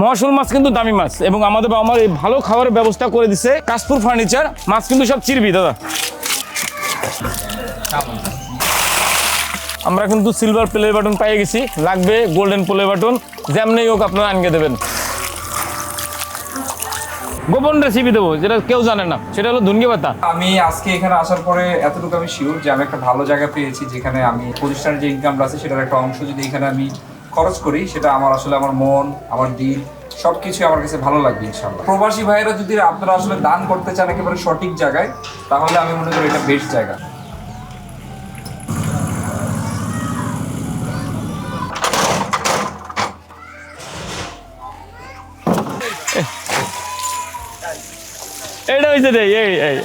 মহাশোল মাছ কিন্তু দামি মাছ এবং আমাদের বাবা আমার এই ভালো খাবারের ব্যবস্থা করে দিছে। কাশপুর ফার্নিচার মাছ কিন্তু সব চিরবি, দাদা। আমরা কিন্তু সিলভার প্লে বাটন পেয়ে গেছি। লাগবে গোল্ডেন প্লে বাটন যেমনি হোক আপনারা আনকে দেবেন। গোপন রেসিপি দেবো, যেটা কেউ জানে না, সেটা হলো ধনিয়া পাতা। আমি আজকে এখানে আসার পরে এতটুকু আমি শিওর যে আমি একটা ভালো জায়গা পেয়েছি, যেখানে আমি প্রতিষ্ঠানের যে ইনকামটা আছে, সেটার একটা অংশ যদি এখানে আমি খরচ করি সেটা আমার আসলে আমার মন আমার দিল সবকিছু আমার কাছে ভালো লাগবে ইনশাল্লাহ প্রবাসী ভাইয়েরা যদি আপনারা আসলে দান করতে চান একেবারে সঠিক জায়গায় তাহলে আমি মনে করি এটা বেস্ট জায়গা। এটা হয়েছে রে এই এই।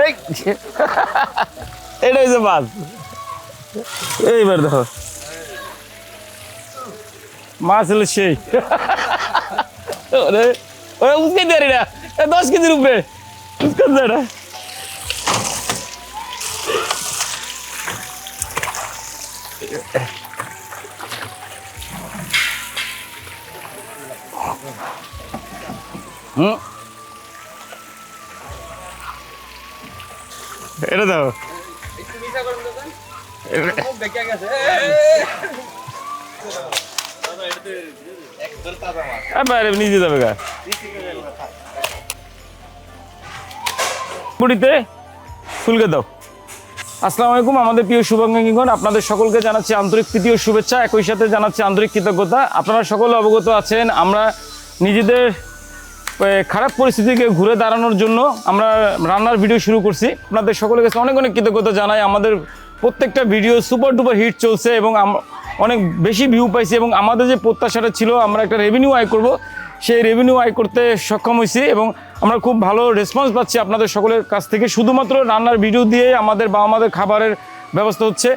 এই। এটা হয়েছে মাছ এইবার দেখো। মাছ হলো সেই। ওরে ওরে উসকে দিয়ে রে দশ কেজির উপরে। রে হুম। এটা দাও। নিজে যাবে গা। বুড়িতে ফুলকে দাও। আসসালামু আলাইকুম আমাদের প্রিয় শুভাঙ্গীগণ আপনাদের সকলকে জানাচ্ছি আন্তরিক প্রীতি ও শুভেচ্ছা। একই সাথে জানাচ্ছি আন্তরিক কৃতজ্ঞতা। আপনারা সকলে অবগত আছেন আমরা নিজেদের খারাপ পরিস্থিতিকে ঘুরে দাঁড়ানোর জন্য আমরা রান্নার ভিডিও শুরু করছি। আপনাদের সকলের কাছে অনেক অনেক কৃতজ্ঞতা জানাই। আমাদের প্রত্যেকটা ভিডিও সুপার ডুপার হিট চলছে এবং অনেক বেশি ভিউ পাইছি এবং আমাদের যে প্রত্যাশাটা ছিল, আমরা একটা রেভিনিউ আয় করব। সেই রেভিনিউ আয় করতে সক্ষম হয়েছি এবং আমরা খুব ভালো রেসপন্স পাচ্ছি আপনাদের সকলের কাছ থেকে। শুধুমাত্র রান্নার ভিডিও দিয়ে আমাদের বাবা মাদের খাবারের ব্যবস্থা হচ্ছে।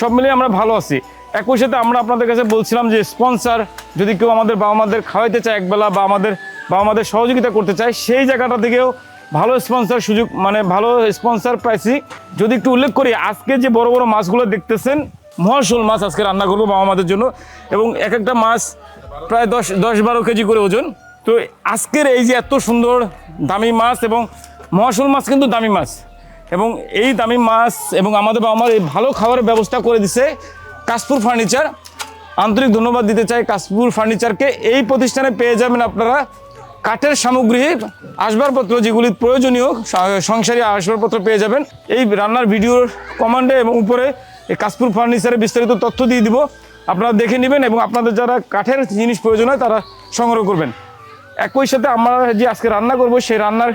সব মিলিয়ে আমরা ভালো আছি। একই সাথে আমরা আপনাদের কাছে বলছিলাম যে স্পন্সার যদি কেউ আমাদের বাবা মাদের খাওয়াইতে চায় একবেলা বা আমাদের বাবা আমাদের সহযোগিতা করতে চায় সেই জায়গাটা থেকেও ভালো স্পন্সার সুযোগ মানে ভালো স্পন্সার পাইছি। যদি একটু উল্লেখ করি, আজকে যে বড় বড় মাছগুলো দেখতেছেন মহাশোল মাছ আজকে রান্না করব বাবা মাদের জন্য। এবং এক একটা মাছ প্রায় দশ দশ বারো কেজি করে ওজন। তো আজকের এই যে এত সুন্দর দামি মাছ এবং মহাশোল মাছ কিন্তু দামি মাছ। এবং এই দামি মাছ এবং আমাদের বাবা মার এই ভালো খাবারের ব্যবস্থা করে দিছে কাশপুর ফার্নিচার আন্তরিক ধন্যবাদ দিতে চাই কাশপুর ফার্নিচারকে এই প্রতিষ্ঠানে পেয়ে যাবেন আপনারা কাঠের সামগ্রী আসবাবপত্র যেগুলি প্রয়োজনীয় সংসারী আসবাবপত্র পেয়ে যাবেন। এই রান্নার ভিডিওর কমান্ডে এবং উপরে এই কাশপুর ফার্নিচারের বিস্তারিত তথ্য দিয়ে দিব। আপনারা দেখে নেবেন এবং আপনাদের যারা কাঠের জিনিস প্রয়োজন হয়, তারা সংগ্রহ করবেন। একই সাথে আমরা যে আজকে রান্না করব, সেই রান্নার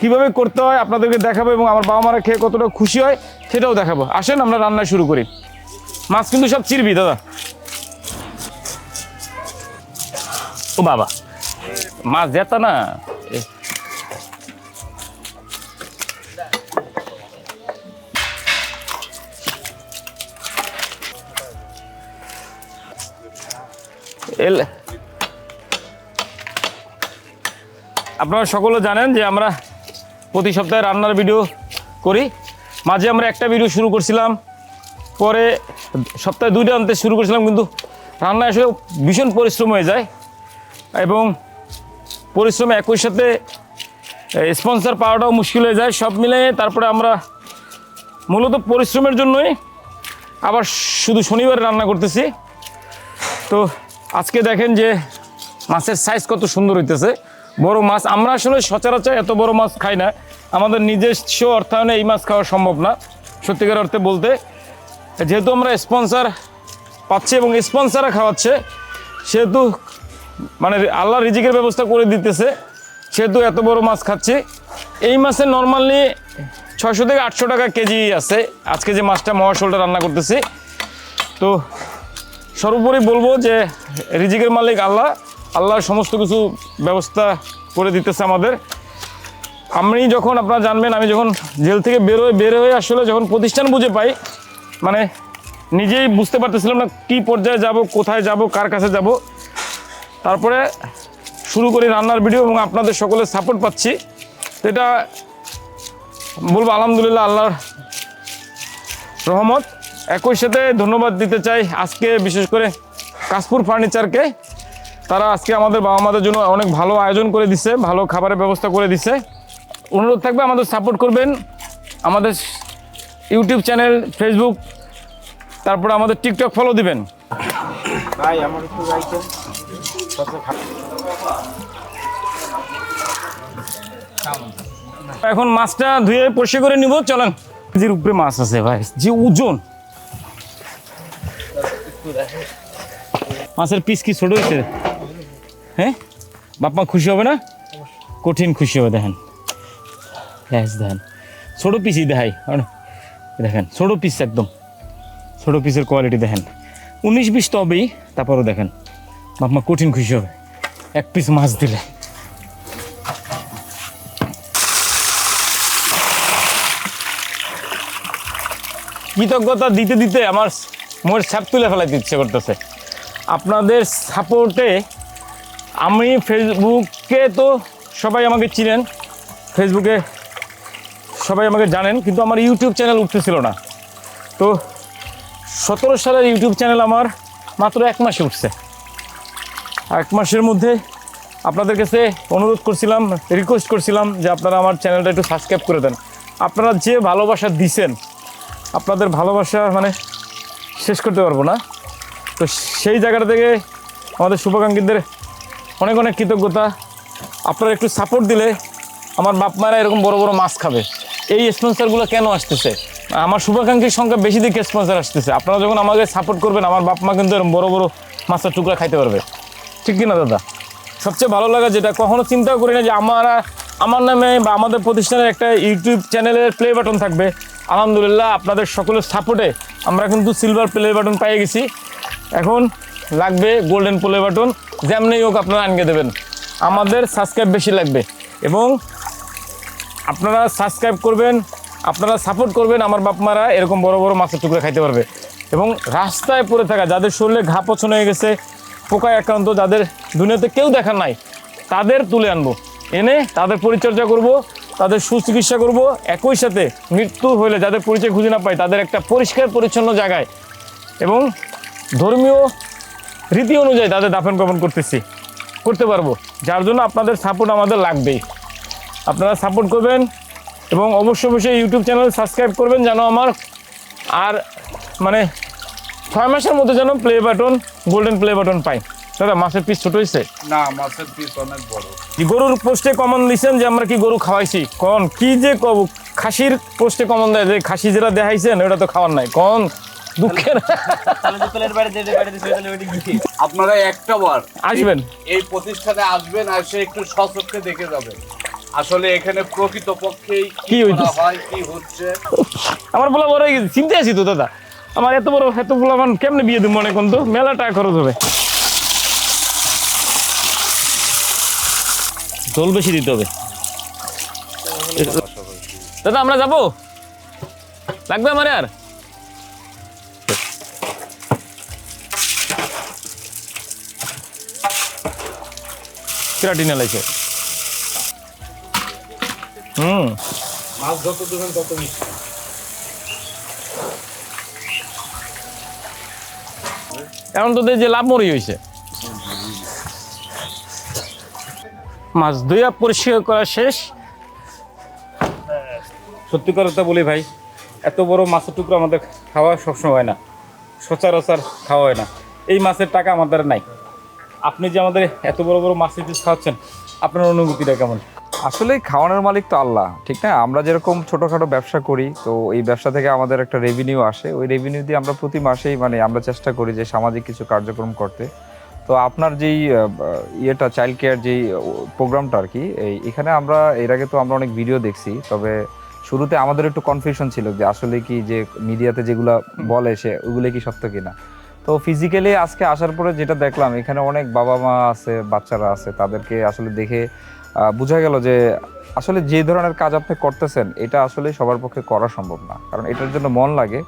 কীভাবে করতে হয় আপনাদেরকে দেখাবো এবং আমার বাবা মারা খেয়ে কতটা খুশি হয়, সেটাও দেখাবো। আসেন, আমরা রান্না শুরু করি। মাছ কিন্তু সব চিরবি, দাদা। ও বাবা মাছ যেত না? আপনারা সকলে জানেন যে আমরা প্রতি সপ্তাহে রান্নার ভিডিও করি। মাঝে আমরা একটা ভিডিও শুরু করছিলাম, পরে সপ্তাহে দুইটা আনতে শুরু করেছিলাম, কিন্তু রান্না আসলে ভীষণ পরিশ্রম হয়ে যায়। এবং পরিশ্রমে একই সাথে স্পন্সর পাওয়াটাও মুশকিল হয়ে যায়। সব মিলে তারপরে আমরা মূলত পরিশ্রমের জন্যই আবার শুধু শনিবারে রান্না করতেছি। তো আজকে দেখেন যে মাছের সাইজ কত সুন্দর হইতেছে। বড় মাছ, আমরা আসলে সচরাচর এত বড় মাছ খাই না। আমাদের নিজস্ব অর্থায়নে এই মাছ খাওয়া সম্ভব না, সত্যিকার অর্থে বলতে। যেহেতু আমরা স্পন্সার পাচ্ছি এবং স্পন্সাররা খাওয়াচ্ছে, সেহেতু মানে আল্লাহ রিজিকের ব্যবস্থা করে দিতেছে। সেহেতু এত বড় মাছ খাচ্ছি। এই মাছের নর্মালি ছয়শো থেকে আটশো টাকা কেজি আছে। আজকে যে মাছটা মহাশোলটা রান্না করতেছি। তো সর্বোপরি বলব যে রিজিকের মালিক আল্লাহ। আল্লাহর সমস্ত কিছু ব্যবস্থা করে দিতেছে আমাদের। আমি যখন আপনারা জানবেন, আমি যখন জেল থেকে বের হয়ে বের হয়ে আসলে যখন প্রতিষ্ঠান বুঝে পাই মানে নিজেই বুঝতে পারতেছিলাম না কী পর্যায়ে যাব, কোথায় যাব, কার কাছে যাব তারপরে শুরু করি রান্নার ভিডিও এবং আপনাদের সকলের সাপোর্ট পাচ্ছি। এটা বলব, আলহামদুলিল্লাহ, আল্লাহর রহমত। একই সাথে ধন্যবাদ দিতে চাই আজকে বিশেষ করে কাশপুর ফার্নিচারকে তারা আজকে আমাদের বাবা মাদের জন্য অনেক ভালো আয়োজন করে দিছে, ভালো খাবারের ব্যবস্থা করে দিছে। অনুরোধ থাকবে, আমাদের সাপোর্ট করবেন। আমাদের ইউটিউব চ্যানেল ফেসবুক তারপরে আমাদের টিকটক ফলো দিবেন। এখন মাছটা ধুয়ে পরিষ্কার করে নিব, চলেন। যে উপরে মাছ আছে ভাই, যে ওজন। মাছের পিস কি ছোট হয়েছে? হ্যাঁ? বাপমা খুশি হবে না? কঠিন খুশি হবে, দেখেন। দেখেন। ছোট পিসই দেখাই দেখেন, ছোট পিস একদম। ছোট পিসের কোয়ালিটি দেখেন। উনিশ বিশ তবেই তারপরও দেখেন। বাপমা কঠিন খুশি হবে। এক পিস মাছ দিলে। কৃতজ্ঞতা দিতে দিতে আমার মোর ছাপ তুলে ফেলাইতে ইচ্ছে করতেছে। আপনাদের সাপোর্টে আমি ফেসবুকে তো সবাই আমাকে চিনেন, ফেসবুকে সবাই আমাকে জানেন, কিন্তু আমার ইউটিউব চ্যানেল উঠতেছিল না। তো সতেরো সালের ইউটিউব চ্যানেল আমার মাত্র এক মাসে উঠছে। এক মাসের মধ্যে আপনাদের কাছে অনুরোধ করছিলাম রিকোয়েস্ট করছিলাম যে আপনারা আমার চ্যানেলটা একটু সাবস্ক্রাইব করে দেন। আপনারা যে ভালোবাসা দিছেন, আপনাদের ভালোবাসা মানে শেষ করতে পারব না। তো সেই জায়গাটা থেকে আমাদের শুভাকাঙ্ক্ষীদের অনেক অনেক কৃতজ্ঞতা। আপনারা একটু সাপোর্ট দিলে আমার বাপ মায়েরা এরকম বড় বড় মাছ খাবে। এই স্পন্সারগুলো কেন আসতেছে? আমার শুভাকাঙ্ক্ষীর সংখ্যা বেশি দিকে স্পন্সার আসতেছে। আপনারা যখন আমাকে সাপোর্ট করবেন, আমার বাপ মা কিন্তু এরকম বড় বড় মাছের টুকরা খাইতে পারবে। ঠিক কিনা, দাদা? সবচেয়ে ভালো লাগা যেটা, কখনো চিন্তাও করি না যে আমরা, আমার নামে বা আমাদের প্রতিষ্ঠানের একটা ইউটিউব চ্যানেলের প্লে বাটন থাকবে। আলহামদুলিল্লাহ, আপনাদের সকলের সাপোর্টে আমরা কিন্তু সিলভার প্লে বাটন পেয়ে গেছি। এখন লাগবে গোল্ডেন প্লে বাটন যেমনি হোক আপনারা আনকে দেবেন। আমাদের সাবস্ক্রাইব বেশি লাগবে এবং আপনারা সাবস্ক্রাইব করবেন, আপনারা সাপোর্ট করবেন, আমার বাপ মারা এরকম বড় বড় মাছের টুকরা খাইতে পারবে। এবং রাস্তায় পড়ে থাকা, যাদের শরীরে ঘা পছন্দ হয়ে গেছে পোকায় আক্রান্ত, যাদের দুনিয়াতে কেউ দেখার নাই, তাদের তুলে আনব। এনে তাদের পরিচর্যা করব, তাদের সুচিকিৎসা করব, একই সাথে মৃত্যু হলে যাদের পরিচয় খুঁজে না পায় তাদের একটা পরিষ্কার, পরিচ্ছন্ন জায়গায়। এবং ধর্মীয় রীতি অনুযায়ী তাদের দাফন কাপন করতেছি, করতে পারব। যার জন্য আপনাদের সাপোর্ট আমাদের লাগবেই। আপনারা সাপোর্ট করবেন এবং অবশ্যই অবশ্যই ইউটিউব চ্যানেল সাবস্ক্রাইব করবেন যেন আমার আর মানে ছয় মাসের মধ্যে যেন play button golden play button পাই। দাদা মাছের পিস ছোট হয়েছে না মাছের পিস অনেক বড়। কি গরুর পোস্টে কমন দিচ্ছেন যে আমরা কি গরু খাওয়াইছি? কন কি যে কব খাসির পোস্টে কমন দেয় যে খাসি যেটা দেখাইছেন ওটা তো খাওয়ার নাই। কন দুঃখের। আপনারা একটা বার আসবেন। এই প্রতিষ্ঠানে আসবেন আসে একটু সচক্ষে দেখে যাবেন। আসলে এখানে প্রকৃত পক্ষেই কি? হয় কি হচ্ছে? আমার বলা বড় হয়ে গেছে চিনতে আছি তো দাদা। আমার এত বড়, এত আমার কেমনে বিয়ে দিব মনে কোন তো? মেলা খরচ হবে। জল বেশি দিতে হবে। দাদা, আমরা যাব? লাগবে আমার আর? কেরাটিন হুম। মাছ যত দেবেন তত মিষ্টি এখন তোদের যে লাভ মরি হয়েছে মাছ ধুইয়া পরিষ্কার করা শেষ। সত্যি কথা বলি ভাই, এত বড় মাছের টুকরো আমাদের খাওয়া সবসময় হয় না। সচরাচর খাওয়া হয় না। এই মাছের টাকা আমাদের নাই। আপনি যে আমাদের এত বড় বড় মাছের পিস খাওয়াচ্ছেন, আপনার অনুভূতিটা কেমন? আসলে খাওয়ানোর মালিক তো আল্লাহ, ঠিক না? আমরা যেরকম ছোটখাটো ব্যবসা করি, তো এই ব্যবসা থেকে আমাদের একটা রেভিনিউ আসে। ওই রেভিনিউ দিয়ে আমরা প্রতি মাসেই মানে আমরা চেষ্টা করি যে সামাজিক কিছু কার্যক্রম করতে। তো আপনার যেই ইয়েটা চাইল্ড কেয়ার যেই প্রোগ্রামটা আর কি, এই, এখানে আমরা, এর আগে তো আমরা অনেক ভিডিও দেখছি, তবে শুরুতে আমাদের একটু কনফিউশন ছিল যে আসলে কি যে মিডিয়াতে যেগুলো বলে সে ওগুলো কি সত্য কিনা। তো ফিজিক্যালি আজকে আসার পরে যেটা দেখলাম, এখানে অনেক বাবা মা আছে, বাচ্চারা আছে, তাদেরকে আসলে দেখে বোঝা গেল যে আসলে যে ধরনের কাজ আপনি করতেছেন এটা আসলে সবার পক্ষে করা সম্ভব না। কারণ এটার জন্য মন লাগে।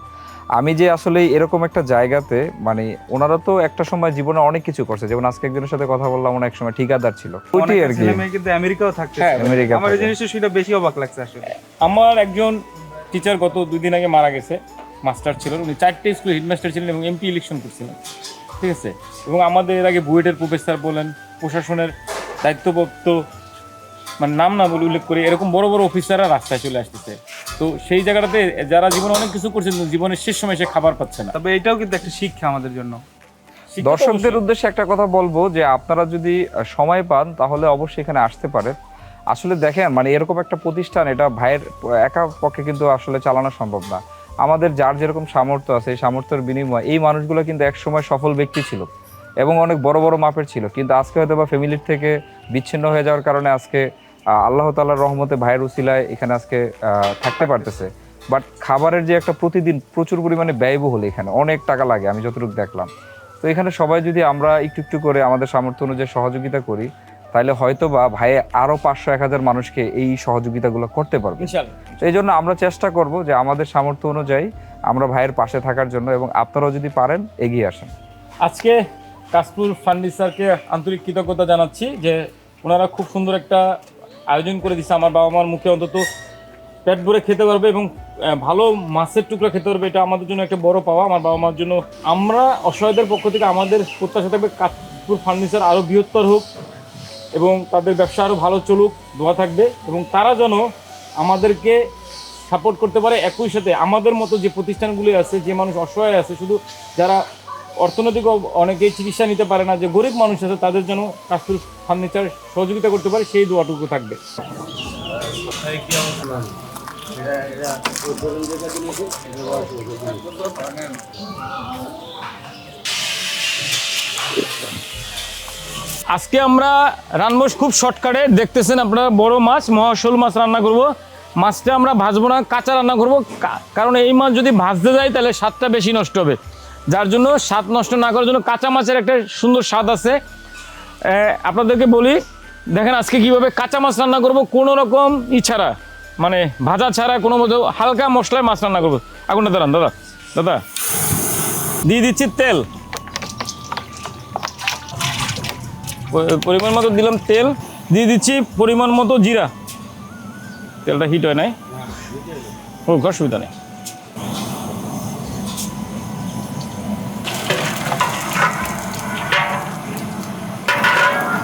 আমি যে আসলে এরকম একটা জায়গাতে মানে ওনারা তো একটা সময় জীবনে অনেক কিছু করছে। যেমন আজকে একজনের সাথে কথা বললাম ওনার এক সময় ঠিকাদার ছিল। ওইটাই আর কি। কিন্তু আমেরিকাও থাকছে হ্যাঁ, আমেরিকা আমার এই জিনিসটা সেটা বেশি অবাক লাগছে আসলে। আমার একজন টিচার গত দুই দিন আগে মারা গেছে। মাস্টার ছিলেন উনি চারটে স্কুলে হেডমাস্টার ছিলেন এবং এমপি ইলেকশন করছিলেন। ঠিক আছে? এবং আমাদের এর আগে বুয়েটের প্রফেসর বলেন প্রশাসনের দায়িত্বপ্রাপ্ত মানে নাম না বলে উল্লেখ করি এরকম বড় বড় অফিসাররা রাস্তায় চলে আসতেছে। তো সেই জায়গাটাতে যারা জীবনে অনেক কিছু করছে জীবনের শেষ সময় সে খাবার পাচ্ছে না। তবে এটাও কিন্তু একটা শিক্ষা আমাদের জন্য। দর্শকদের উদ্দেশ্যে একটা কথা বলব যে আপনারা যদি সময় পান তাহলে অবশ্যই এখানে আসতে পারেন। আসলে দেখেন মানে এরকম একটা প্রতিষ্ঠান এটা ভাইয়ের একা পক্ষে কিন্তু আসলে চালানো সম্ভব না। আমাদের যার যেরকম সামর্থ্য আছে এই সামর্থ্যের বিনিময়ে এই মানুষগুলো কিন্তু একসময় সফল ব্যক্তি ছিল এবং অনেক বড় বড় মাপের ছিল। কিন্তু আজকে হয়তো বা ফ্যামিলির থেকে বিচ্ছিন্ন হয়ে যাওয়ার কারণে আজকে আল্লাহ তাল্লাহর রহমতে ভাইয়ের উসিলায় এখানে আজকে থাকতে পারতেছে। বাট খাবারের যে একটা প্রতিদিন প্রচুর পরিমাণে ব্যয়বহুল এখানে অনেক টাকা লাগে আমি যতটুকু দেখলাম। তো এখানে সবাই যদি আমরা একটু একটু করে আমাদের সামর্থ্য অনুযায়ী সহযোগিতা করি তাহলে হয়তো বা ভাই আরও পাঁচশো এক হাজার মানুষকে এই সহযোগিতাগুলো করতে পারবে। তো এই জন্য আমরা চেষ্টা করব যে আমাদের সামর্থ্য অনুযায়ী আমরা ভাইয়ের পাশে থাকার জন্য এবং আপনারাও যদি পারেন এগিয়ে আসেন। আজকে কাশপুর ফার্নিচারকে আন্তরিক কৃতজ্ঞতা জানাচ্ছি যে ওনারা খুব সুন্দর একটা আয়োজন করে দিচ্ছে আমার বাবা মার মুখে অন্তত পেট ভরে খেতে পারবে এবং ভালো মাছের টুকরা খেতে পারবে, এটা আমাদের জন্য একটা বড় পাওয়া, আমার বাবা মার জন্য। আমরা অসহায়দের পক্ষ থেকে আমাদের প্রত্যাশা থাকবে কাশপুর ফার্নিচার আরও বৃহত্তর হোক এবং তাদের ব্যবসা আরও ভালো চলুক, দোয়া থাকবে এবং তারা যেন আমাদেরকে সাপোর্ট করতে পারে একই সাথে। আমাদের মতো যে প্রতিষ্ঠানগুলি আছে, যে মানুষ অসহায় আছে, শুধু যারা অর্থনৈতিক অনেকেই চিকিৎসা নিতে পারে না, যে গরিব মানুষ আছে, তাদের জন্য কাস্তুর ফার্নিচার সহযোগিতা করতে পারে, সেই দোয়াটুকু থাকবে। আজকে আমরা রান্না খুব শর্টকাটে দেখতেছেন আপনারা, বড় মাছ, মহাশোল মাছ রান্না করব। মাছটা আমরা ভাজবো না, কাঁচা রান্না করব। কারণ এই মাছ যদি ভাজতে যায়, তাহলে স্বাদটা বেশি নষ্ট হবে। যার জন্য স্বাদ নষ্ট না করার জন্য কাঁচা মাছের একটা সুন্দর স্বাদ আছে। আপনাদেরকে বলি দেখেন আজকে কীভাবে কাঁচা মাছ রান্না করব কোনো রকম ই ছাড়া মানে ভাজা ছাড়া কোনো মতো হালকা মশলায় মাছ রান্না করব। আগুনটা দাঁড়ান দাদা দাদা। দিয়ে দিচ্ছি তেল। পরিমাণ মতো দিলাম তেল দিয়ে দিচ্ছি পরিমাণ মতো জিরা। তেলটা হিট হয় নাই। হোক অসুবিধা নেই।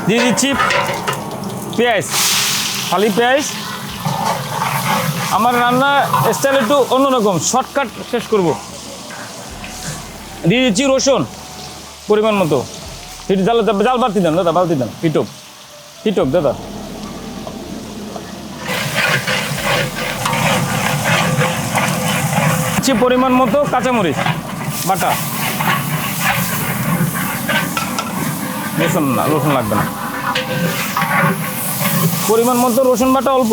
দিয়ে দিচ্ছি পেঁয়াজ, খালি পেঁয়াজ। আমার রান্না স্টাইল একটু অন্যরকম শর্টকাট শেষ করব। দিয়ে দিচ্ছি রসুন, পরিমাণ মতো। হিট জাল জাল বাড়তি দেন দাদা, বালতি দেন হিটপ হিটপ দাদা। পরিমাণ মতো কাঁচামরিচ, বাটা। রসুন না, রসুন লাগবে না। পরিমাণ মতো রসুন বাটা অল্প।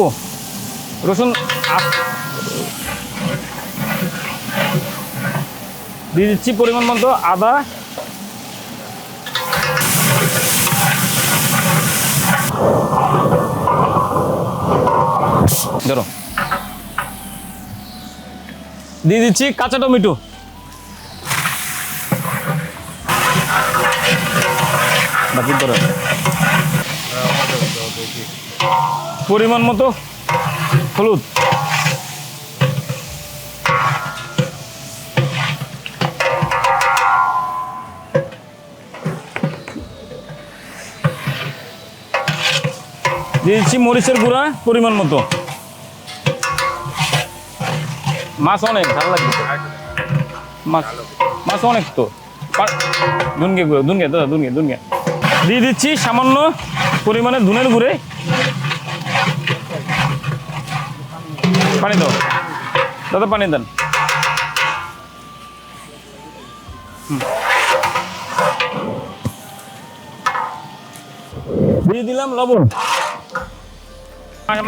রসুন দিয়ে দিচ্ছি পরিমাণ মতো আদা। ধরো। দিয়ে দিচ্ছি কাঁচা টমেটো। বাকি ধরো পরিমাণ মতো হলুদ। দিয়ে দিচ্ছি মরিচের গুঁড়া, পরিমাণ মতো। মাছ অনেক, ভালো লাগবে মাছ মাছ অনেক তো। দুনগে দুনগে দাদা, দুনগে দুনগে। দিয়ে দিচ্ছি সামান্য পরিমাণে ধুনের গুঁড়ে। পানি দাও। দাদা, পানি দেন। দিয়ে দিলাম লবণ।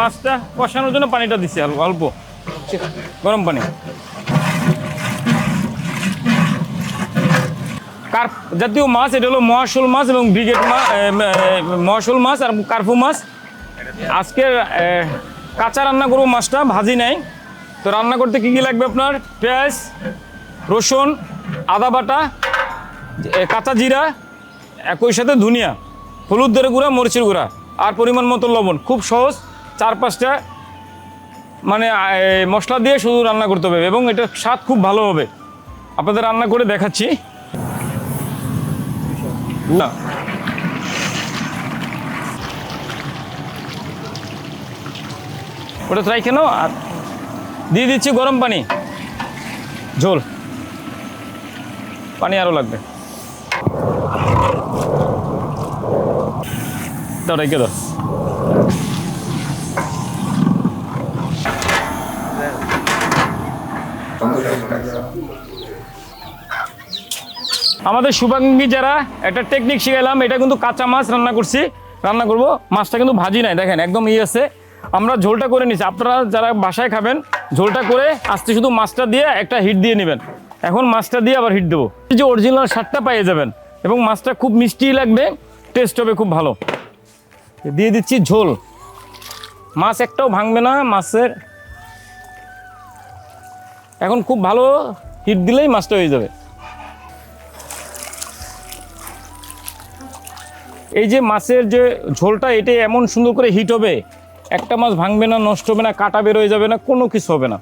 মাছটা কষানোর জন্য পানিটা দিচ্ছি অল্প। গরম পানি। কার্প জাতীয় মাছ, এটা হলো মহাশোল মাছ এবং ব্রিগেড মাছ মহাশোল মাছ আর কার্পু মাছ। আজকের কাঁচা রান্না করব মাছটা, ভাজি নাই। তো রান্না করতে কী কী লাগবে আপনার? পেঁয়াজ, রসুন, আদা বাটা কাঁচা জিরা, একই সাথে ধনিয়া হলুদ দরে গুঁড়া, মরিচের গুঁড়া, আর পরিমাণ মতো লবণ। খুব সহজ, চার পাঁচটা মানে মশলা দিয়ে শুধু রান্না করতে হবে এবং এটা স্বাদ খুব ভালো হবে। আপনাদের রান্না করে দেখাচ্ছি। না। ওটা ট্রাই কেন? আর দিয়ে দিচ্ছি গরম পানি। ঝোল। পানি আরও লাগবে। দাও, রেখে দাও। আমাদের শুভাঙ্গী যারা, একটা টেকনিক শিখাইলাম, এটা কিন্তু কাঁচা মাছ রান্না করছি, রান্না করব। মাছটা কিন্তু ভাজি নাই, দেখেন, একদম ই আছে। আমরা ঝোলটা করে নিচ্ছি আপনারা যারা বাসায় খাবেন, ঝোলটা করে আস্তে শুধু মাছটা দিয়ে একটা হিট দিয়ে নেবেন। এখন মাছটা দিয়ে আবার হিট দেবো। যে অরিজিনাল স্বাদটা পেয়ে যাবেন। এবং মাছটা খুব মিষ্টি লাগবে টেস্ট হবে খুব ভালো। দিয়ে দিচ্ছি ঝোল। মাছ একটাও ভাঙবে না, মাছের। এখন খুব ভালো হিট দিলেই মাছটা হয়ে যাবে। এই যে মাছের যে ঝোলটা, এটা এমন সুন্দর করে হিট হবে, একটা মাছ ভাঙবে না, নষ্ট হবে না, কাটা বেরোয় যাবে না, কোনো কিছু হবে না।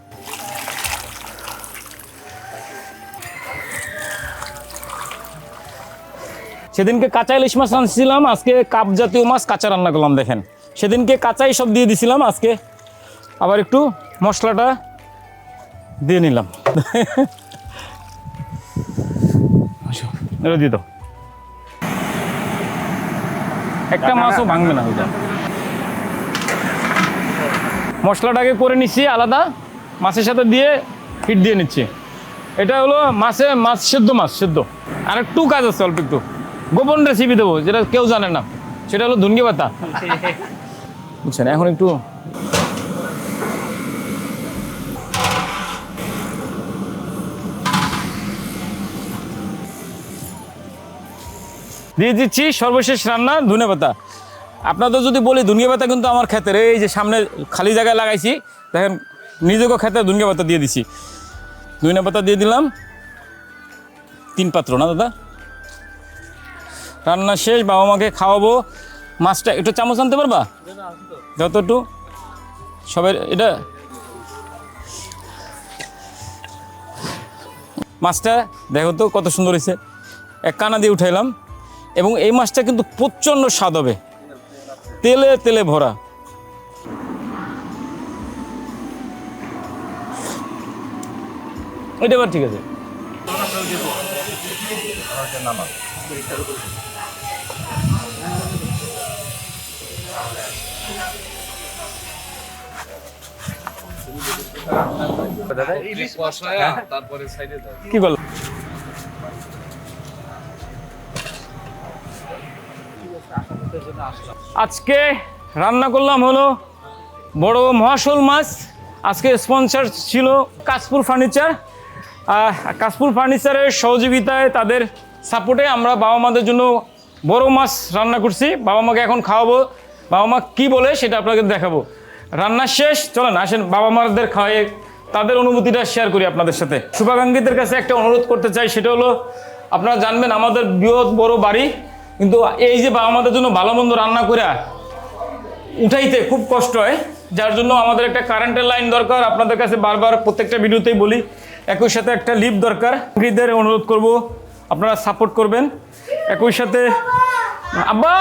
সেদিনকে কাঁচা ইলিশ মাছ আনছিলাম, আজকে কাপ জাতীয় মাছ কাঁচা রান্না করলাম, দেখেন। সেদিনকে কাঁচাই সব দিয়ে দিছিলাম, আজকে আবার একটু মশলাটা দিয়ে নিলাম। দিয়ে দাও। একটা মাছও ভাঙবে না ওইটা। মশলাটাকে করে নিচ্ছি আলাদা। মাছের সাথে দিয়ে হিট দিয়ে নিচ্ছি। এটা হলো মাছে মাছ সেদ্ধ মাছ সেদ্ধ। আর একটু কাজ আছে অল্প একটু। গোপন রেসিপি দেবো যেটা কেউ জানে না। সেটা হলো ধুনগি পাতা। বুঝছেন? এখন একটু দিয়ে দিচ্ছি সর্বশেষ রান্না, ধনে পাতা। আপনাদের যদি বলি ধনিয়া পাতা কিন্তু আমার ক্ষেতের, এই যে সামনে খালি জায়গায় লাগাইছি, দেখেন নিজেকেও খেতে ধনিয়া পাতা দিয়ে দিছি। ধনিয়া পাতা দিয়ে দিলাম তিন পাত্র না দাদা? রান্না শেষ, বাবা মাকে খাওয়াবো। মাছটা একটু চামচ আনতে পারবা? যত একটু সবাই, এটা মাছটা দেখো তো কত সুন্দর হয়েছে। এক কানা দিয়ে উঠাইলাম। এবং এই মাছটা কিন্তু প্রচণ্ড স্বাদ হবে। তেলে তেলে ভরা। এটা এবার ঠিক আছে। দাও। কি বল? আজকে রান্না করলাম হলো বড় মহাশোল মাছ। আজকে স্পন্সর ছিল কাশপুর ফার্নিচার কাশপুর ফার্নিচারের সহযোগিতায় তাদের সাপোর্টে আমরা বাবা মাদের জন্য বড় মাছ রান্না করছি। বাবা মাকে এখন খাওয়াবো। বাবা মা কী বলে সেটা আপনাদের দেখাবো। রান্না শেষ, চলেন আসেন বাবা মাদের খাওয়াই তাদের অনুভূতিটা শেয়ার করি আপনাদের সাথে। শুভাকাঙ্ক্ষীদের কাছে একটা অনুরোধ করতে চাই, সেটা হলো, আপনারা জানবেন আমাদের বৃহৎ বড় বাড়ি কিন্তু এই যে বাবা মাদের জন্য ভালো মন্দ রান্না করে উঠাইতে খুব কষ্ট হয়, যার জন্য আমাদের একটা কারেন্টের লাইন দরকার। আপনাদের কাছে বারবার প্রত্যেকটা ভিডিওতেই বলি, একই সাথে একটা লিফট দরকার। গ্রিদের অনুরোধ করব, আপনারা সাপোর্ট করবেন। একই সাথে আব্বা,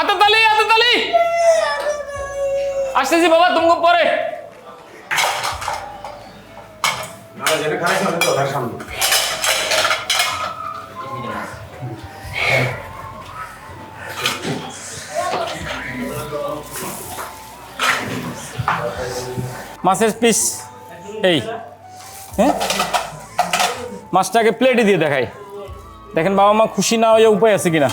আততালি আততালি! আসতেছি বাবা তুমি পরে। মাছের পিস এই। হ্যাঁ? মাছটাকে প্লেটে দিয়ে দেখাই। দেখেন বাবা মা খুশি না হয়ে উপায় আছে কিনা?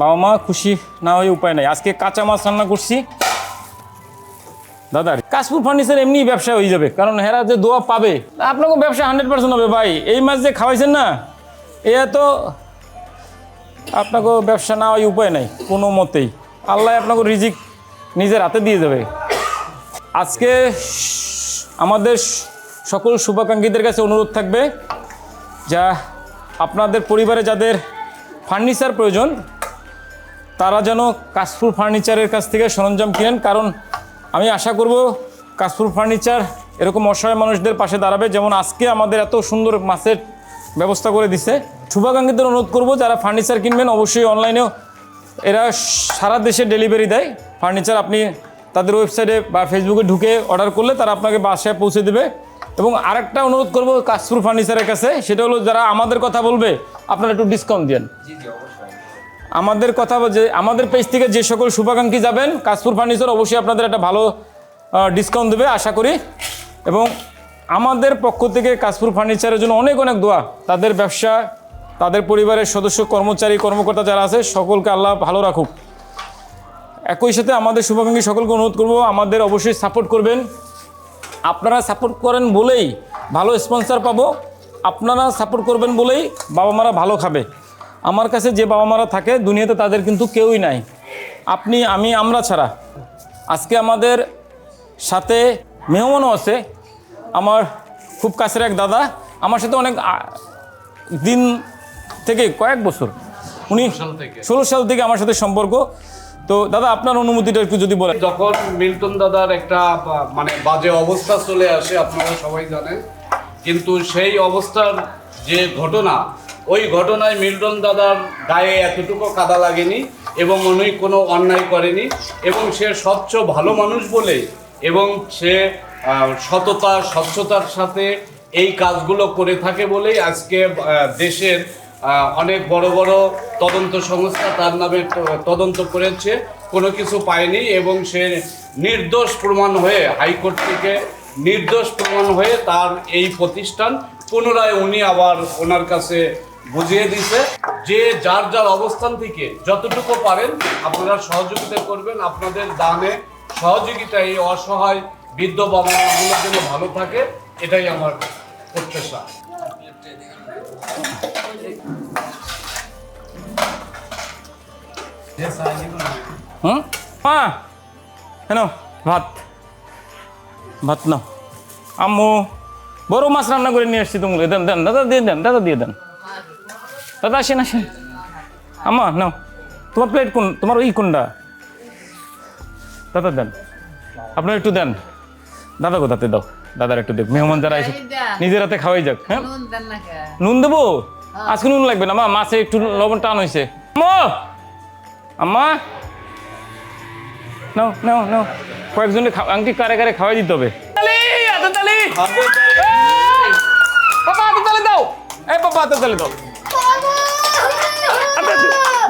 বাবা মা খুশি না হয়ে উপায় নাই। আজকে কাঁচা মাছ রান্না করছি। দাদা কাশপুর ফার্নিচার এমনি ব্যবসা হয়ে যাবে। কারণ হেরা যে দোয়া পাবে, আপনাকে ব্যবসা হান্ড্রেড পার্সেন্ট হবে। ভাই, এই মাছ যে খাওয়াইছেন না এ তো আপনাকে ব্যবসা না হয় উপায় নাই, কোনো মতেই। আল্লাহ আপনাকে রিজিক নিজের হাতে দিয়ে যাবে। আজকে আমাদের সকল শুভাকাঙ্ক্ষীদের কাছে অনুরোধ থাকবে যা আপনাদের পরিবারে যাদের ফার্নিচার প্রয়োজন, তারা যেন কাশফুল ফার্নিচারের কাছ থেকে সরঞ্জাম কিনেন। কারণ আমি আশা করব কাশপুর ফার্নিচার এরকম অসহায় মানুষদের পাশে দাঁড়াবে, যেমন আজকে আমাদের এত সুন্দর মাছের ব্যবস্থা করে দিছে। শুভাকাঙ্ক্ষীদের অনুরোধ করব, যারা ফার্নিচার কিনবেন, অবশ্যই অনলাইনেও এরা সারা দেশে ডেলিভারি দেয়। ফার্নিচার আপনি তাদের ওয়েবসাইটে বা ফেসবুকে ঢুকে অর্ডার করলে তারা আপনাকে বাসায় পৌঁছে দেবে। এবং আরেকটা অনুরোধ করব কাশপুর ফার্নিচারের কাছে সেটা হলো যারা আমাদের কথা বলবে আপনারা একটু ডিসকাউন্ট দেন আমাদের কথা যে আমাদের পেজ থেকে যে সকল শুভাকাঙ্ক্ষী যাবেন কাশপুর ফার্নিচার অবশ্যই আপনাদের একটা ভালো ডিসকাউন্ট দেবে আশা করি। এবং আমাদের পক্ষ থেকে কাশপুর ফার্নিচারের জন্য অনেক অনেক দোয়া। তাদের ব্যবসা তাদের পরিবারের সদস্য কর্মচারী কর্মকর্তা যারা আছে সকলকে আল্লাহ ভালো রাখুক। একই সাথে আমাদের শুভাকাঙ্ক্ষী সকলকে অনুরোধ করব আমাদের অবশ্যই সাপোর্ট করবেন। আপনারা সাপোর্ট করেন বলেই ভালো স্পন্সর পাবো। আপনারা সাপোর্ট করবেন বলেই বাবা মারা ভালো খাবে। আমার কাছে যে বাবা মারা থাকে দুনিয়াতে তাদের কিন্তু কেউই নাই। আপনি আমি আমরা ছাড়া। আজকে আমাদের সাথে মেহমানও আছে। আমার খুব কাছের এক দাদা। আমার সাথে অনেক দিন থেকে কয়েক বছর। উনি। ষোলো সাল থেকে আমার সাথে সম্পর্ক। তো দাদা, আপনার অনুমতিটা একটু যদি বলেন। যখন মিল্টন দাদার একটা মানে বাজে অবস্থা চলে আসে, আপনারা সবাই জানেন। কিন্তু সেই অবস্থার যে ঘটনা, ওই ঘটনায় মিল্টন দাদার গায়ে এতটুকু কাদা লাগেনি এবং উনি কোনো অন্যায় করেনি। এবং সে স্বচ্ছ ভালো মানুষ বলে, এবং সে সততা, স্বচ্ছতার সাথে এই কাজগুলো করে থাকে বলেই আজকে দেশের অনেক বড় বড় তদন্ত সংস্থা তার নামে তদন্ত করেছে। কোনো কিছু পায়নি এবং সে নির্দোষ প্রমাণ হয়ে, হাইকোর্ট থেকে নির্দোষ প্রমাণ হয়ে তার এই প্রতিষ্ঠান পুনরায় উনি আবার ওনার কাছে বুঝিয়ে দিছে যে যার যার অবস্থান থেকে যতটুকু পারেন আপনারা সহযোগিতা করবেন। আপনাদের দানে সহযোগিতা এই অসহায় বৃদ্ধ বাবা মাগুলোর জন্য ভালো থাকে, এটাই আমার প্রত্যাশা। হুম? মা হেন ভাত। ভাত নাও। আম্মু বড় মাছ রান্না করে নিয়ে আসছি তুমি দেন দেন দাদা দিয়ে দেন দাদা দিয়ে দেন। দাদা আসেন আসেন। আম্মা নাও। তোমার প্লেট কোন তোমার ওই কোনটা? দাদা দেন। আপনার একটু দেন। দাদা কোথাতে দাও। দাদার একটু দেখ মেহমান যারা এসে নিজের হাতে খাওয়াই যাক হ্যাঁ? নুন না দেবো? আজকে নুন লাগবে না। মা মাছে একটু লবণ টান হয়েছে আম্মা! আম্মা। নাও নাও নাও। কয়েকজনে আংটি কারে কারে খাওয়াই দিতে হবে। দাও। এই বাবা হাতে তালি দাও।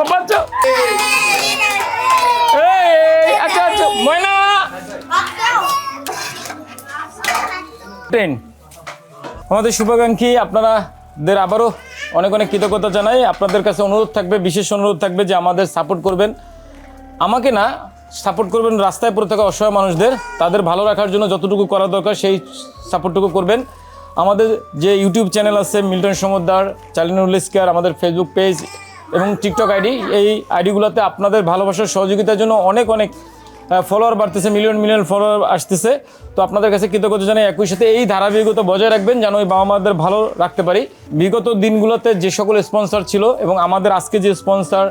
বাবা। আচ্ছা আচ্ছা। আচ্ছা ময়না। ট্রেন আমাদের শুভাকাঙ্ক্ষী আপনারাদের আবারও অনেক অনেক কৃতজ্ঞতা জানাই। আপনাদের কাছে অনুরোধ থাকবে, বিশেষ অনুরোধ থাকবে যে আমাদের সাপোর্ট করবেন। আমাকে না সাপোর্ট করবেন রাস্তায় পড়ে থাকা অসহায় মানুষদের, তাদের ভালো রাখার জন্য যতটুকু করা দরকার সেই সাপোর্টটুকু করবেন। আমাদের যে ইউটিউব চ্যানেল আছে, মিল্টন সমুদ্র চালিনুল ইস্কার, আমাদের ফেসবুক পেজ এবং টিকটক আইডি এই আইডিগুলোতে আপনাদের ভালোবাসার সহযোগিতার জন্য অনেক অনেক ফলোয়ার বাড়তেছে মিলিয়ন মিলিয়ন ফলোয়ার আসতেছে। তো আপনাদের কাছে কৃতজ্ঞতা জানাই, একই সাথে এই ধারাবাহিকতা বজায় রাখবেন, যেন ওই বাবা মাদের ভালো রাখতে পারি। বিগত দিনগুলোতে যে সকল স্পন্সর ছিল এবং আমাদের আজকে যে স্পন্সর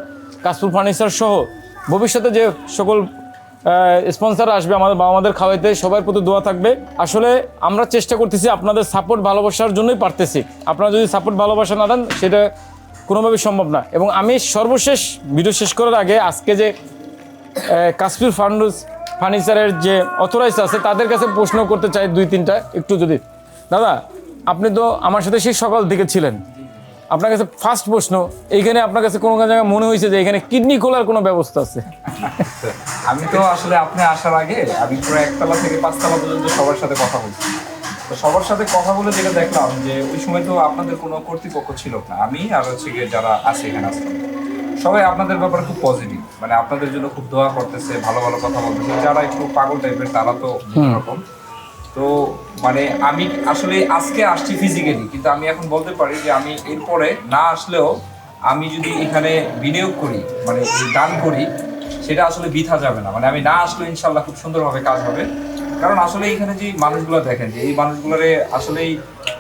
কাশপুর ফার্নিচার সহ ভবিষ্যতে যে সকল স্পন্সর আসবে আমাদের বাবা মাদের খাওয়াইতে, সবার প্রতি দোয়া থাকবে। আসলে আমরা চেষ্টা করতেছি আপনাদের সাপোর্ট ভালোবাসার জন্যই পারতেছি। আপনারা যদি সাপোর্ট ভালোবাসা না দেন, সেটা কোনোভাবেই সম্ভব না। এবং আমি সর্বশেষ ভিডিও শেষ করার আগে আজকে যে কাশ্মীর ফার্নুস ফার্নিচারের যে অথরাইজ আছে, তাদের কাছে প্রশ্ন করতে চাই দুই তিনটা, একটু যদি। দাদা, আপনি তো আমার সাথে সেই সকাল থেকে ছিলেন। আপনার কাছে ফার্স্ট প্রশ্ন, এইখানে আপনার কাছে কোনো জায়গায় মনে হয়েছে যে এখানে কিডনি খোলার কোনো ব্যবস্থা আছে? আমি তো আসলে আপনি আসার আগে, আমি পুরো একতলা থেকে পাঁচতলা পর্যন্ত সবার সাথে কথা বলছি। তো সবার সাথে কথা বলে যেটা দেখলাম যে, ওই সময় তো আপনাদের কোনো কর্তৃপক্ষ ছিল না। আমি আর হচ্ছে যারা আছে এখানে আসলাম সবাই আপনাদের ব্যাপারে খুব পজিটিভ মানে আপনাদের জন্য খুব দোয়া করতেছে ভালো ভালো কথা বলতেছে। যারা একটু পাগল টাইপের তারা তো রকম তো মানে আমি আসলে আজকে আসছি ফিজিক্যালি কিন্তু আমি এখন বলতে পারি যে আমি এরপরে না আসলেও আমি যদি এখানে বিনিয়োগ করি মানে দান করি সেটা আসলে বৃথা যাবে না। মানে আমি না আসলে ইনশাল্লাহ খুব সুন্দরভাবে কাজ হবে। কারণ আসলে এখানে যে মানুষগুলো দেখেন যে এই মানুষগুলোরে আসলেই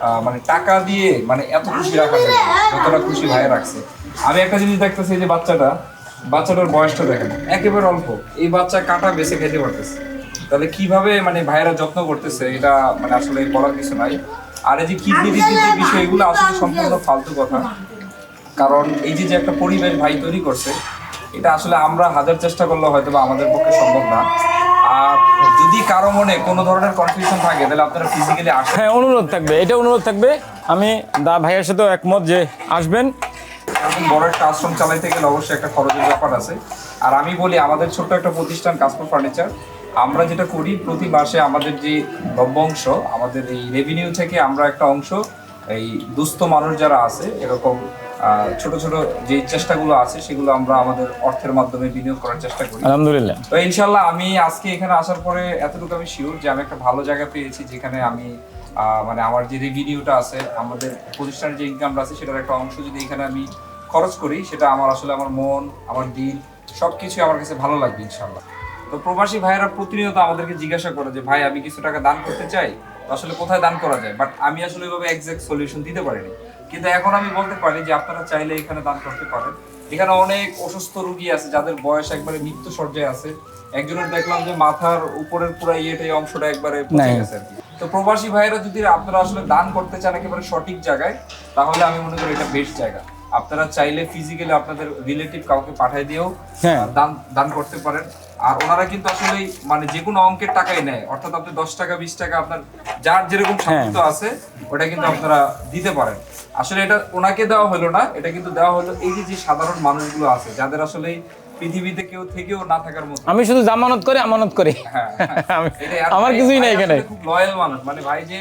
আহ, মানে টাকা দিয়ে মানে এত খুশি রাখা যায় যতটা খুশি ভাই রাখছে। আমি একটা জিনিস দেখতেছি এই যে বাচ্চাটা বাচ্চাটার বয়সটা দেখেন একেবারে অল্প। এই বাচ্চা কাটা বেছে খেতে পারতেছে। তাহলে কীভাবে মানে ভাইয়েরা যত্ন করতেছে এটা মানে আসলে বলার কিছু নাই। আর এই যে কিডনি টিডনির যে বিষয় এগুলো আসলে সম্পূর্ণ ফালতু কথা। কারণ এই যে যে একটা পরিবেশ ভাই তৈরি করছে এটা আসলে আমরা হাজার চেষ্টা করলে হয়তো বা আমাদের পক্ষে সম্ভব না। আর যদি কারও মনে কোনো ধরনের কনফিউশন থাকে তাহলে আপনারা ফিজিক্যালি আসেন। হ্যাঁ অনুরোধ থাকবে এটা অনুরোধ থাকবে। আমি দা ভাইয়ের সাথেও একমত যে আসবেন। এরকম বড় একটা আশ্রম চালাইতে গেলে অবশ্যই একটা খরচের ব্যাপার আছে। আর আমি বলি আমাদের ছোট্ট একটা প্রতিষ্ঠান কাশপুর ফার্নিচার আমরা যেটা করি প্রতি মাসে আমাদের যে লভ্যাংশ আমাদের এই রেভিনিউ থেকে আমরা একটা অংশ এই দুস্থ মানুষ যারা আছে এরকম ছোট ছোট যে চেষ্টাগুলো আছে সেগুলো আমরা আমাদের অর্থের মাধ্যমে বিনিয়োগ করার চেষ্টা করি। আলহামদুলিল্লাহ। তো ইনশাল্লাহ আমি আজকে এখানে আসার পরে এতটুকু আমি শিওর যে আমি একটা ভালো জায়গা পেয়েছি যেখানে আমি মানে আমার যে রেভিনিউটা আছে আমাদের প্রতিষ্ঠানের যে ইনকামটা আছে সেটার একটা অংশ যদি এখানে আমি খরচ করি সেটা আমার আসলে আমার মন আমার দিল সবকিছু আমার কাছে ভালো লাগবে ইনশাল্লাহ তো প্রবাসী ভাইয়েরা প্রতিনিয়ত আমাদেরকে জিজ্ঞাসা করে যে ভাই আমি কিছু টাকা দান করতে চাই আসলে কোথায় দান করা যায়? বাট আমি আসলে ওইভাবে এক্সাক্ট সলিউশন দিতে পারিনি। কিন্তু এখন আমি বলতে পারি যে আপনারা চাইলে এখানে দান করতে পারেন। এখানে অনেক অসুস্থ রুগী আছে যাদের বয়স একবারে মৃত্যু সজ্জায় আছে। একজনের দেখলাম যে মাথার উপরের পুরো ইয়েটা এই অংশটা একবারে পচে গেছে আর কি। তো প্রবাসী ভাইয়েরা যদি আপনারা আসলে দান করতে চান একেবারে সঠিক জায়গায় তাহলে আমি মনে করি এটা বেস্ট জায়গা। আপনারা চাইলে ফিজিক্যালি আপনাদের রিলেটিভ কাউকে পাঠিয়ে দিয়েও হ্যাঁ। দান দান করতে পারেন। আর ওনারা কিন্তু আসলে মানে যে কোনো অঙ্কের টাকাই নেয়। অর্থাৎ আপনি দশ টাকা বিশ টাকা আপনার যার যেরকম সামর্থ্য আছে ওটা কিন্তু আপনারা দিতে পারেন। আসলে এটা ওনাকে দেওয়া হলো না এটা কিন্তু দেওয়া হলো এই যে যে সাধারণ মানুষগুলো আছে যাদের আসলে পৃথিবীতে কেউ থেকেও না থাকার মতো। আমি শুধু জামানত করে আমানত করি। হ্যাঁ, আমার কিছুই নাই এখানে। খুব লয়াল মানুষ। মানে ভাই যে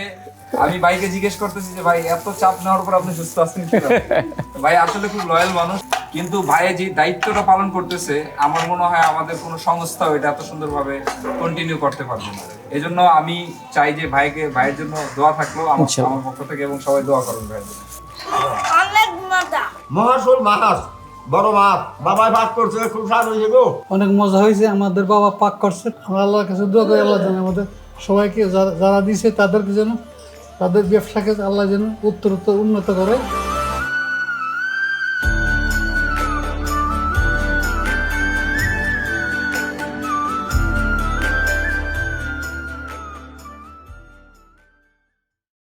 আমি ভাইকে জিজ্ঞেস করতেছি যে ভাই এত চাপ নেওয়ার পর আপনি সুস্থ আছেন ভাই আসলে খুব লয়াল মানুষ কিন্তু ভাই যে দায়িত্বটা পালন করতেছে আমার মনে হয় আমাদের কোনো সংস্থা এটা এত সুন্দরভাবে কন্টিনিউ করতে পারবে না। এই জন্য আমি চাই যে ভাইকে ভাইয়ের জন্য দোয়া থাকল আমার আমার পক্ষ থেকে এবং সবাই দোয়া করুন ভাইয়ের জন্য। অনেক মজা। বড় মাছ বাবাই ভাত করছে খুব স্বাদ হয়েছে গো। অনেক মজা হয়েছে আমাদের বাবা পাক করছে। আমরা আল্লাহর কাছে দোয়া করি আল্লাহ যেন আমাদের সবাইকে যারা যারা দিছে তাদেরকে যেন তাদের ব্যবসাকে আল্লাহ যেন উত্তর উত্তর উন্নত করে।